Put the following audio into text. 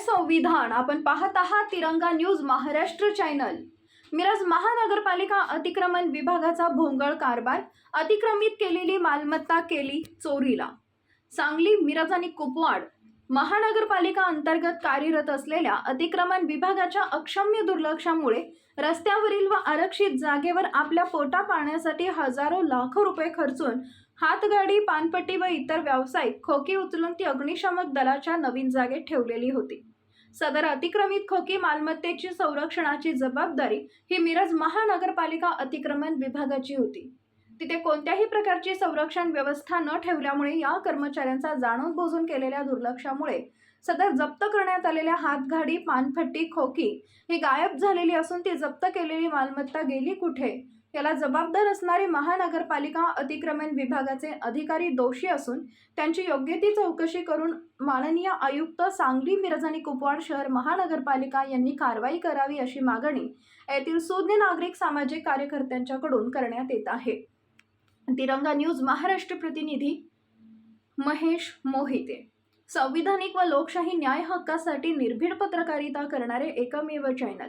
संविधान. आपण पाहत आहात तिरंगा न्यूज महाराष्ट्र चॅनल. मिरज महानगरपालिका अतिक्रमण विभागाचा भोंगळ कारभार अतिक्रमित केलेली मालमत्ता केली चोरीला. सांगली मिरज आणि कुपवाड महानगरपालिका अंतर्गत कार्यरत असलेल्या अतिक्रमण विभागाच्या अक्षम्य दुर्लक्षामुळे रस्त्यावरील व आरक्षित जागेवर आपल्या पोटा पाण्यासाठी हजारो लाखो रुपये खर्चून हातगाडी पानपट्टी व इतर व्यावसायिक खोकी उचलून ती अग्निशामक दलाच्या नवीन जागेत ठेवलेली होती. सदर अतिक्रमित खोकी मालमत्तेची संरक्षणाची जबाबदारी ही मिरज महानगरपालिका अतिक्रमण विभागाची होती. तिथे कोणत्याही प्रकारची संरक्षण व्यवस्था न ठेवल्यामुळे या कर्मचाऱ्यांचा जाणून बुजून केलेल्या दुर्लक्षामुळे सदर जप्त करण्यात आलेल्या हातगाडी पानफट्टी खोकी ही गायब झालेली असून ती जप्त केलेली मालमत्ता गेली कुठे? याला जबाबदार असणारे महानगरपालिका अतिक्रमण विभागाचे अधिकारी दोषी असून त्यांची योग्य ती चौकशी करून माननीय आयुक्त सांगली मिरज आणि कुपवाड शहर महानगरपालिका यांनी कारवाई करावी अशी मागणी येथील सुज्ञ नागरिक सामाजिक कार्यकर्त्यांच्याकडून करण्यात येत आहे. तिरंगा न्यूज महाराष्ट्र प्रतिनिधी महेश मोहिते. संविधानिक व लोकशाही न्याय हक्कासाठी निर्भीड पत्रकारिता करणारे एकमेव चॅनल.